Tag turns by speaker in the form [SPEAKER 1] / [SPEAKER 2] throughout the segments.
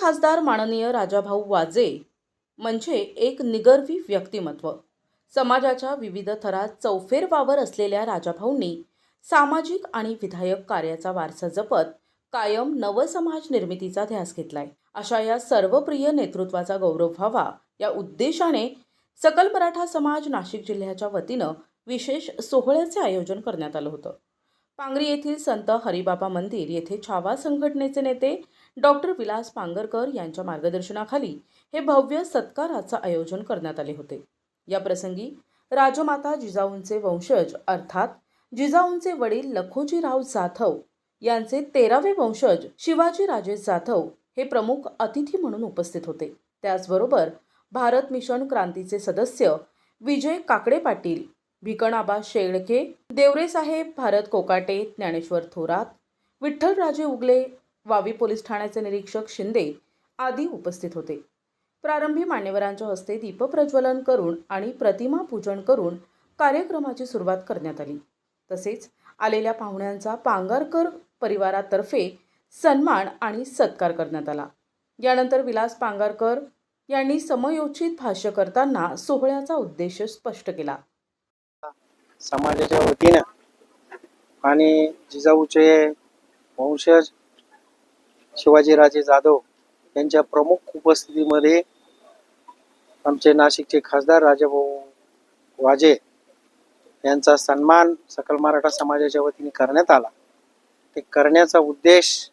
[SPEAKER 1] खासदार माननीय राजाभाऊ वाजे म्हणजे एक निगर्वी व्यक्तिमत्व. समाजाच्या विविध थरात चौफेर वावर असलेल्या राजाभाऊंनी सामाजिक आणि विधायक कार्याचा वारसा जपत कायम नवसमाज निर्मितीचा ध्यास घेतलाय. अशा या सर्वप्रिय नेतृत्वाचा गौरव व्हावा या उद्देशाने सकल मराठा समाज नाशिक जिल्ह्याच्या वतीनं विशेष सोहळ्याचे आयोजन करण्यात आलं होतं. पांगरी येथील संत हरिबाबा मंदिर येथे छावा संघटनेचे नेते डॉक्टर विलास पांगरकर यांच्या मार्गदर्शनाखाली हे भव्य सत्काराचं आयोजन करण्यात आले होते. या प्रसंगी राजमाता जिजाऊंचे वंशज अर्थात जिजाऊंचे वडील लखोजीराव जाधव यांचे तेरावे वंशज शिवाजीराजे जाधव हे प्रमुख अतिथी म्हणून उपस्थित होते. त्याचबरोबर भारत मिशन क्रांतीचे सदस्य विजय काकडे पाटील भिकणाबा शेळके देवरेसाहेब भारत कोकाटे ज्ञानेश्वर थोरात विठ्ठलराजे उगले वावी पोलीस ठाण्याचे निरीक्षक शिंदे आदी उपस्थित होते. प्रारंभी मान्यवरांच्या हस्ते दीपप्रज्वलन करून आणि प्रतिमा पूजन करून कार्यक्रमाची सुरुवात करण्यात आली. तसेच आलेल्या पाहुण्यांचा पांगारकर परिवारातर्फे सन्मान आणि सत्कार करण्यात आला. यानंतर विलास पांगारकर यांनी समयोचित भाष्य करताना सोहळ्याचा उद्देश स्पष्ट केला.
[SPEAKER 2] समाजाच्या वतीनं आणि जिजाऊचे वंशज शिवाजीराजे जाधव यांच्या प्रमुख उपस्थितीमध्ये आमचे नाशिकचे खासदार राजाभाऊ वाजे यांचा सन्मान सकल मराठा समाजाच्या वतीने करण्यात आला. ते करण्याचा उद्देश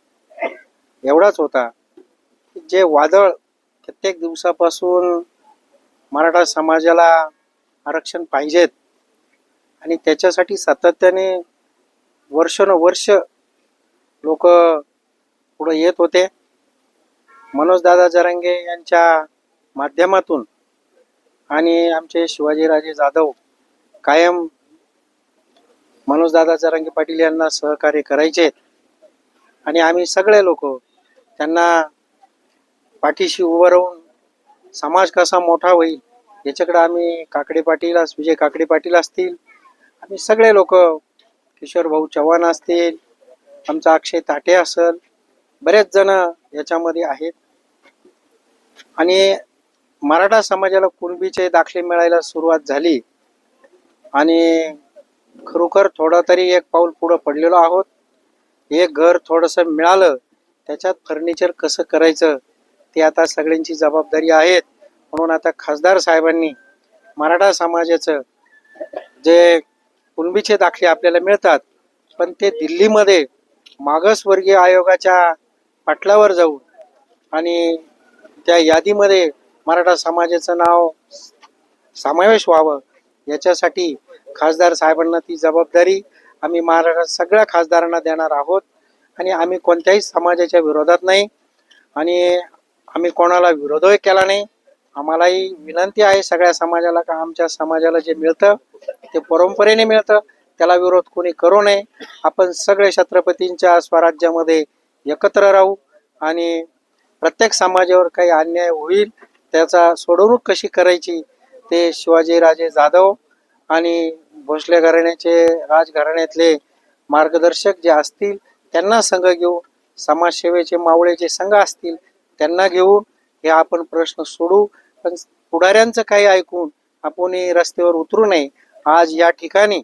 [SPEAKER 2] एवढाच होता की जे वादळ कित्येक दिवसापासून मराठा समाजाला आरक्षण पाहिजेत आणि त्याच्यासाठी सातत्याने वर्षानुवर्ष लोक पुढे येत होते. मनोजदादा जरांगे यांच्या माध्यमातून आणि आमचे शिवाजीराजे जाधव कायम मनोजदादा जरांगे पाटील यांना सहकार्य करायचे. आणि आम्ही सगळे लोक त्यांना पाठीशी उभं राहून समाज कसा मोठा होईल याच्याकडे आम्ही काकडे पाटील अस- विजय काकडे पाटील असतील आम्ही सगळे लोक किशोर भाऊ चव्हाण असतील आमचा अक्षय ताटे असेल बरेच जण याच्यामध्ये आहेत. आणि मराठा समाजाला कुणबीचे दाखले मिळायला सुरुवात झाली. आणि खरोखर थोडं तरी एक पाऊल पुढं पडलेलो आहोत. एक घर थोडंसं मिळालं त्याच्यात फर्निचर कसं करायचं ते आता सगळ्यांची जबाबदारी आहेत. म्हणून आता खासदार साहेबांनी मराठा समाजाचं जे कुणबीचे दाखले आपल्याला मिळतात पण ते दिल्लीमध्ये मागासवर्गीय आयोगाच्या पाटलावर जाऊ. आणि त्या यादीमध्ये मराठा समाजाचं नाव समावेश व्हावं याच्यासाठी खासदार साहेबांना ती जबाबदारी आम्ही महाराष्ट्रात सगळ्या खासदारांना देणार आहोत. आणि आम्ही कोणत्याही समाजाच्या विरोधात नाही. आणि आम्ही कोणाला विरोधही केला नाही. आम्हालाही विनंती आहे सगळ्या समाजाला का आमच्या समाजाला जे मिळतं ते परंपरेने मिळतं त्याला विरोध कोणी करू नये. आपण सगळे छत्रपतींच्या स्वराज्यामध्ये एकत्र राहू आणि प्रत्येक समाजावर काही अन्याय होईल त्याचा सोडवणूक कशी करायची ते शिवाजीराजे जाधव आणि भोसले घराण्याचे राजघराण्यातले मार्गदर्शक जे असतील त्यांना संघ घेऊन समाजसेवेचे मावळे जे संघ असतील त्यांना घेऊन हे आपण प्रश्न सोडू. पण पुढाऱ्यांचं काही ऐकून आपण रस्त्यावर उतरू नये. आज या ठिकाणी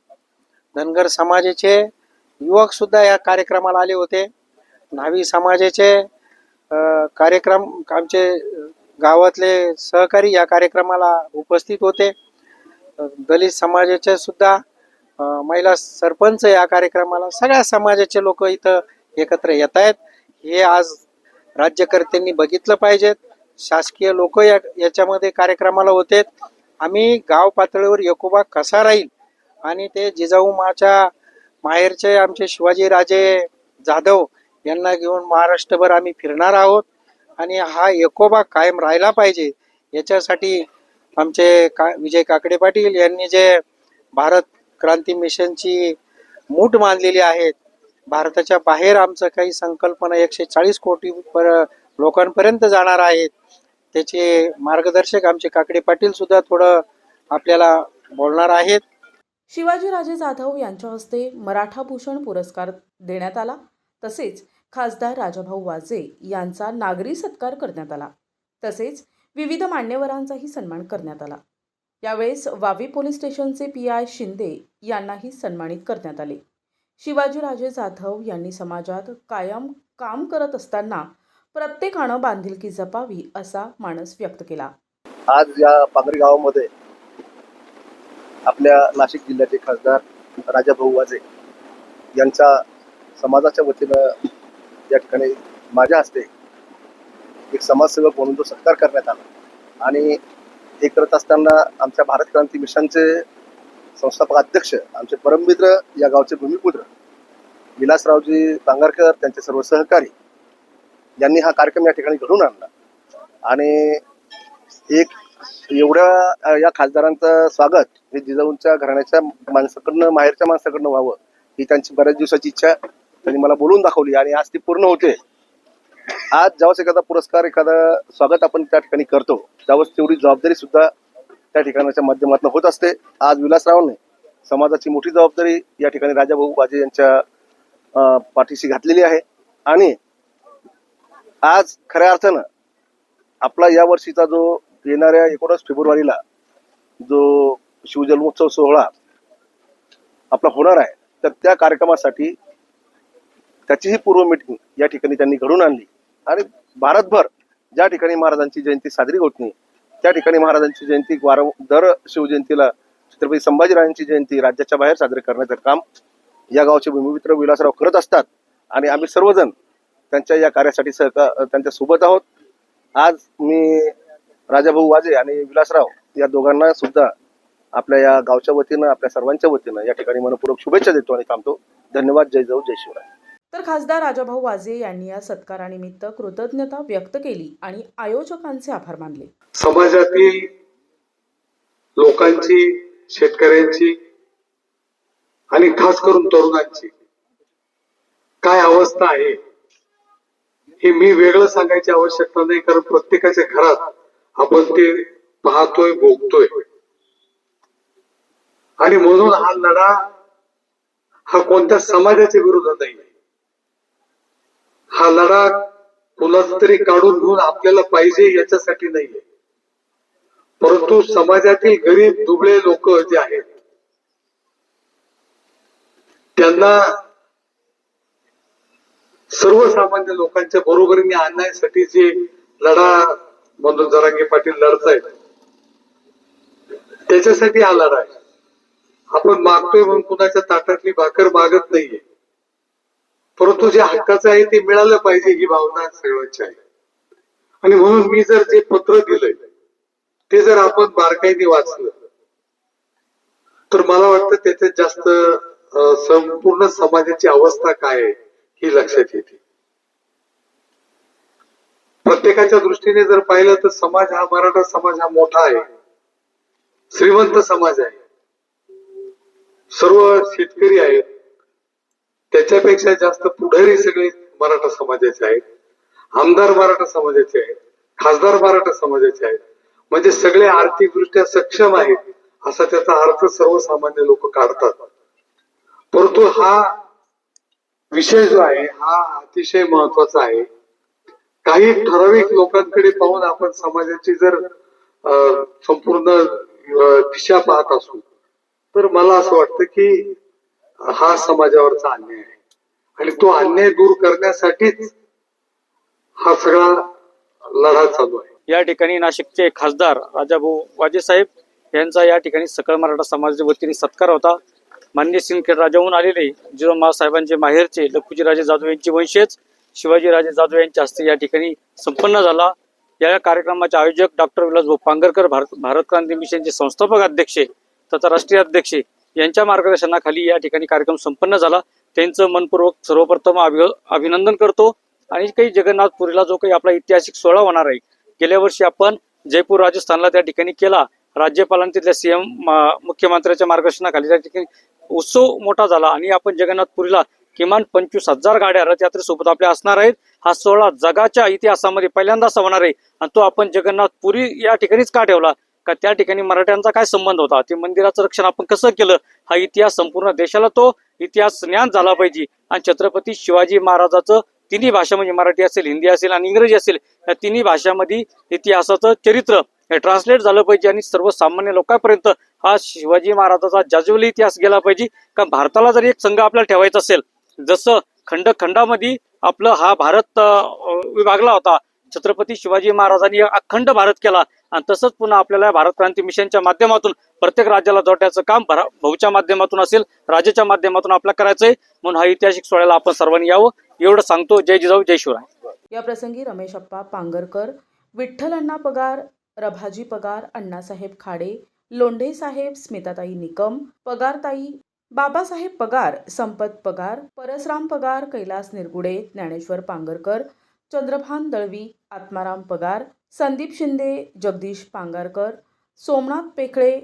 [SPEAKER 2] धनगर समाजाचे युवक सुद्धा या कार्यक्रमाला आले होते. न्हावी समाजाचे कार्यक्रम आमचे गावातले सहकारी या कार्यक्रमाला उपस्थित होते. दलित समाजाचे सुद्धा महिला सरपंच या कार्यक्रमाला सगळ्या समाजाचे लोक इथं एकत्र येत आहेत. हे आज राज्यकर्त्यांनी बघितलं पाहिजेत शासकीय लोक या याच्यामध्ये कार्यक्रमाला होते. आम्ही गाव पातळीवर एकोबा कसा राहील? आणि ते जिजाऊ माच्या माहेरचे आमचे शिवाजीराजे जाधव यांना घेऊन महाराष्ट्रभर आम्ही फिरणार आहोत. आणि हा एकोबा कायम राहिला पाहिजे. याच्यासाठी आमचे का विजय काकडे पाटील यांनी जे भारत क्रांती मिशनची मूठ मानलेली आहेत भारताच्या बाहेर आमचं काही संकल्पना एकशे चाळीस कोटी पर लोकांपर्यंत जाणार आहेत त्याचे मार्गदर्शक आमचे काकडे पाटील सुद्धा थोडं आपल्याला बोलणार आहेत.
[SPEAKER 1] शिवाजीराजे जाधव यांच्या हस्ते मराठा भूषण पुरस्कार देण्यात आला. तसेच खासदार राजाभाऊ वाजे यांचा नागरी सत्कार करण्यात आला. तसेच विविध मान्यवरांचाही सन्मान करण्यात आला. यावेळेस वावी पोलीस स्टेशनचे पी आय शिंदे यांनाही सन्मानित करण्यात आले. शिवाजीराजे जाधव यांनी समाजात कायम काम करत असताना प्रत्येकानं बांधिलकी जपावी असा मानस व्यक्त केला.
[SPEAKER 3] आज या पांगरी गावामध्ये आपल्या नाशिक जिल्ह्याचे खासदार राजाभाऊ वाजे यांचा समाजाच्या वतीनं या ठिकाणी माझ्या हस्ते एक समाजसेवक म्हणून तो सत्कार करण्यात आला. आणि हे करत असताना आमच्या भारत क्रांती मिशनचे संस्थापक अध्यक्ष आमचे परममित्र या गावचे भूमिपुत्र विलासरावजी पांगारकर त्यांचे सर्व सहकारी यांनी हा कार्यक्रम या ठिकाणी घडून आणला. आणि एक एवढ्या या खासदारांचं स्वागत हे जिजाऊंच्या घराण्याच्या माणसाकडनं माहेरच्या माणसाकडनं व्हावं ही त्यांची बऱ्याच दिवसाची इच्छा त्यांनी मला बोलून दाखवली आणि आज ती पूर्ण होते. आज ज्यावेळेस एखादा पुरस्कार एखादा स्वागत आपण त्या ठिकाणी करतो. त्यावेळेस तेवढी जबाबदारी सुद्धा त्या ठिकाणाच्या माध्यमातून होत असते. आज विलासरावने समाजाची मोठी जबाबदारी या ठिकाणी राजाभाऊ बाजे यांच्या पाठीशी घातलेली आहे. आणि आज खऱ्या अर्थानं आपला या वर्षीचा जो येणाऱ्या एकोणीस फेब्रुवारीला जो शिवजन्मोत्सव सोहळा आपला होणार आहे तर त्या कार्यक्रमासाठी त्याचीही पूर्व मीटिंग या ठिकाणी त्यांनी घडून आणली. आणि भारतभर ज्या ठिकाणी महाराजांची जयंती साजरी होत नाही त्या ठिकाणी महाराजांची जयंती वारं दर शिवजयंतीला छत्रपती संभाजीराजांची जयंती राज्याच्या बाहेर साजरी करण्याचं काम या गावचे भूमिमित्र विलासराव करत असतात. आणि आम्ही सर्वजण त्यांच्या या कार्यासाठी सहकार त्यांच्यासोबत आहोत. आज मी राजाभाऊ वाजे आणि विलासराव या दोघांना सुद्धा आपल्या या गावच्या वतीनं आपल्या सर्वांच्या वतीनं या ठिकाणी मनपूर्वक शुभेच्छा देतो आणि थांबतो. धन्यवाद. जय जाऊ जय शिवराय.
[SPEAKER 1] तर खासदार राजाभाऊ वाजे यांनी या सत्कारानिमित्त कृतज्ञता व्यक्त केली आणि आयोजकांचे आभार मानले.
[SPEAKER 4] समाजातील लोकांची शेतकऱ्यांची आणि खास करून तरुणांची काय अवस्था आहे हे मी वेगळं सांगायची आवश्यकता नाही कारण प्रत्येकाच्या घरात आपण ते पाहतोय भोगतोय आणि म्हणून हा लढा हा कोणत्या समाजाच्या विरोधात नाही हा लढा कुणाचा तरी काढून घेऊन आपल्याला पाहिजे याच्यासाठी नाहीये. परंतु समाजातील गरीब दुबळे लोक जे आहेत त्यांना सर्वसामान्य लोकांच्या बरोबरीने आणण्यासाठी जे लढा म्हणून जरांगे पाटील लढतायत त्याच्यासाठी हा लढा आहे. आपण मागतोय म्हणून कुणाच्या ताटातली भाकर मागत नाहीये. परंतु जे हक्काचं आहे ते मिळालं पाहिजे ही भावना सगळ्यांची आहे. आणि म्हणून मी जर जे पत्र दिलंय ते जर आपण बारकाईने वाचलं तर मला वाटतं त्याच्यात जास्त संपूर्ण समाजाची अवस्था काय आहे ही लक्षात येते. प्रत्येकाच्या दृष्टीने जर पाहिलं तर समाज हा मराठा समाज हा मोठा आहे. श्रीमंत समाज आहे. सर्व शेतकरी आहेत. त्याच्यापेक्षा जास्त पुढारी सगळे मराठा समाजाचे आहेत. आमदार मराठा समाजाचे आहेत. खासदार मराठा समाजाचे आहेत. म्हणजे सगळे आर्थिकदृष्ट्या सक्षम आहेत असा त्याचा अर्थ सर्वसामान्य लोक काढतात. परंतु हा विषय जो आहे हा अतिशय महत्त्वाचा आहे. काही ठराविक लोकांकडे पाहून आपण समाजाची जर अं, संपूर्ण दिशा पाहत असू तर मला असं वाटतं की हा समाजावरचा अन्याय आहे. आणि तो अन्याय दूर करण्यासाठीच हा सगळा लढा चालू आहे.
[SPEAKER 5] या ठिकाणी नाशिकचे खासदार राजाभाऊ वाजे साहेब यांचा या ठिकाणी सकळ मराठा समाजाच्या वतीने सत्कार होता. मान्य सिंदखेड राजाहून आलेले जिरो साहेबांचे माहेरचे लखुजी राजे जाधव यांचे वंशज शिवाजीराजे जाधव यांच्या हस्ते या ठिकाणी संपन्न झाला. या कार्यक्रमाचे आयोजक डॉक्टर विलासभाऊ पांगरकर भारत भारत क्रांती मिशनचे संस्थापक अध्यक्ष तथा राष्ट्रीय अध्यक्ष यांच्या मार्गदर्शनाखाली या ठिकाणी कार्यक्रम संपन्न झाला. त्यांचं मनपूर्वक सर्वप्रथम अभि अभिनंदन करतो. आणि काही जगन्नाथपुरीला जो काही आपला ऐतिहासिक सोहळा होणार आहे गेल्या वर्षी आपण जयपूर राजस्थानला त्या ठिकाणी केला. राज्यपालांनी तिथल्या सीएम मुख्यमंत्र्यांच्या मार्गदर्शनाखाली त्या ठिकाणी उत्सव मोठा झाला. आणि आपण जगन्नाथपुरीला किमान पंचवीस हजार गाड्या रथयात्रेसोबत आपल्या असणार आहेत. हा सोहळा जगाच्या इतिहासामध्ये पहिल्यांदा असा होणार आहे. आणि तो आपण जगन्नाथपुरी या ठिकाणीच का ठेवला? का त्या ठिकाणी मराठ्यांचा काय संबंध होता? ते मंदिराचं रक्षण आपण कसं केलं? हा इतिहास संपूर्ण देशाला तो इतिहास ज्ञान झाला पाहिजे. आणि छत्रपती शिवाजी महाराजाचं तिन्ही भाषा म्हणजे मराठी असेल हिंदी असेल आणि इंग्रजी असेल या तिन्ही भाषामध्ये इतिहासाचं चरित्र हे ट्रान्सलेट झालं पाहिजे आणि सर्वसामान्य लोकांपर्यंत हा शिवाजी महाराजाचा जाजवली इतिहास गेला पाहिजे. का भारताला जर एक संघ आपल्याला ठेवायचा असेल जसं खंड खंडामध्ये आपलं हा भारत विभागला होता छत्रपती शिवाजी महाराजांनी अखंड भारत केला आणि तसंच पुन्हा आपल्याला भारत क्रांती मिशनच्या माध्यमातून प्रत्येक राज्याला जोडण्याचं काम भरा- भाऊच्या माध्यमातून असेल राज्याच्या माध्यमातून आपल्याला करायचंय म्हणून हा ऐतिहासिक सोहळ्याला आपण सर्वांनी यावं. एवढं सांगतो. जय जिजाऊ जय शिवराय.
[SPEAKER 1] या प्रसंगी रमेश अप्पा पांगरकर विठ्ठल अण्णा पगार रभाजी पगार अण्णासाहेब खाडे लोंढे साहेब स्मिताताई निकम पगारताई बाबासाहेब पगार संपत पगार परसराम पगार कैलास निरगुडे ज्ञानेश्वर पांगरकर चंद्रभान दळवी आत्माराम पगार संदीप शिंदे जगदीश पांगारकर सोमनाथ पेखळे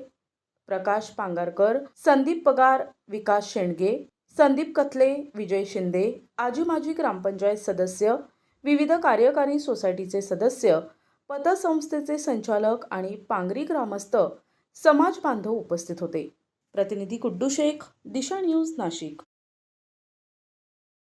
[SPEAKER 1] प्रकाश पांगारकर संदीप पगार विकास शेंडगे संदीप कथले विजय शिंदे आजी माजी ग्रामपंचायत सदस्य विविध कार्यकारी सोसायटीचे सदस्य पतसंस्थेचे संचालक आणि पांगरी ग्रामस्थ समाज बांधव उपस्थित होते. प्रतिनिधी कुड्डू शेख दिशा न्यूज नाशिक.